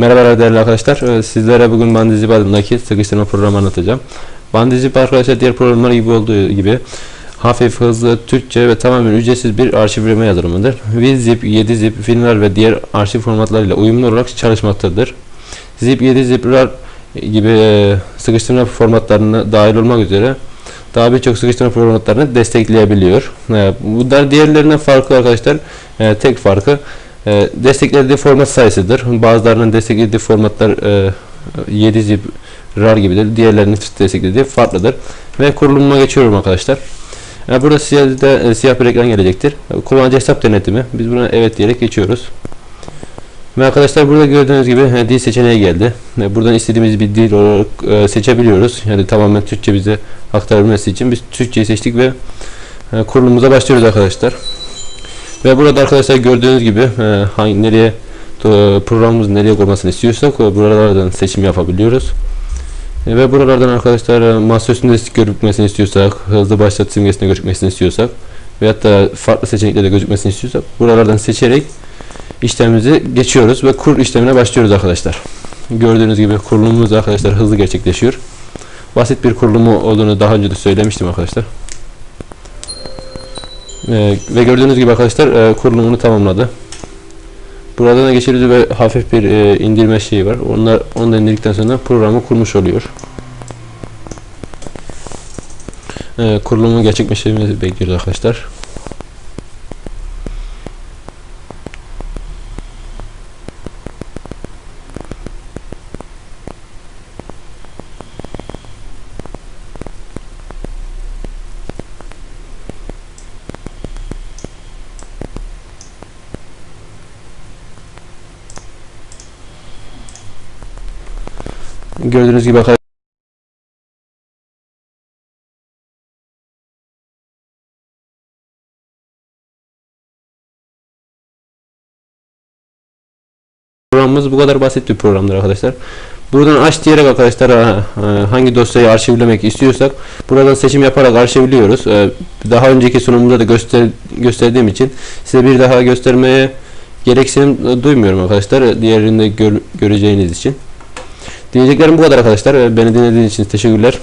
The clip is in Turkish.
Merhabalar değerli arkadaşlar. Ee, Sizlere bugün Bandizip adındaki sıkıştırma programı anlatacağım. Bandizip arkadaşlar diğer programlar gibi olduğu gibi hafif, hızlı, Türkçe ve tamamen ücretsiz bir arşivleme yazılımıdır. WinZip, 7zip, filmler ve diğer arşiv formatlarıyla uyumlu olarak çalışmaktadır. Zip, 7zip, RAR gibi e, sıkıştırma formatlarına dahil olmak üzere daha birçok sıkıştırma formatlarını destekleyebiliyor. E, Bunlar diğerlerinden farklı arkadaşlar. E, Tek farkı e, desteklediği format sayısıdır. Bazılarının desteklediği formatlar e, 7 zip RAR gibidir. Diğerlerinin desteklediği farklıdır. Ve kurulumuna geçiyorum arkadaşlar. E, burada siyah, de, siyah bir ekran gelecektir. Kullanıcı hesap denetimi. Biz buna evet diyerek geçiyoruz. Ve arkadaşlar burada gördüğünüz gibi e, dil seçeneği geldi. E, buradan istediğimiz bir dil olarak e, seçebiliyoruz. Yani tamamen Türkçe bize aktarabilmesi için biz Türkçeyi seçtik ve e, kurulumuza başlıyoruz arkadaşlar. Ve burada arkadaşlar gördüğünüz gibi e, hangi nereye e, programımız nereye koymasını istiyorsak e, buralardan seçim yapabiliyoruz. E, ve buralardan arkadaşlar e, masa gözükmesini istiyorsak, hızlı başlat simgesinde gözükmesini istiyorsak veyahut da farklı seçeneklerde gözükmesini istiyorsak buralardan seçerek işlemimizi geçiyoruz ve kur işlemine başlıyoruz arkadaşlar. Gördüğünüz gibi kurulumumuz arkadaşlar hızlı gerçekleşiyor. Basit bir kurulumu olduğunu daha önce de söylemiştim arkadaşlar. Ee, ve gördüğünüz gibi arkadaşlar e, kurulumunu tamamladı. Buradan da geçeriz ve hafif bir e, indirme şeyi var. Onlar onu da indirdikten sonra programı kurmuş oluyor. E, kurulumu gerçekleştirmemizi bekliyoruz arkadaşlar. Gördüğünüz gibi arkadaşlar Programımız bu kadar basit bir programdır arkadaşlar. Buradan aç diyerek arkadaşlar e, hangi dosyayı arşivlemek istiyorsak buradan seçim yaparak arşivliyoruz. E, Daha önceki sunumda da göster gösterdiğim için size bir daha göstermeye gereksinim duymuyorum arkadaşlar. Diğerini de gör- göreceğiniz için. Diyeceklerim bu kadar arkadaşlar. Beni dinlediğiniz için teşekkürler.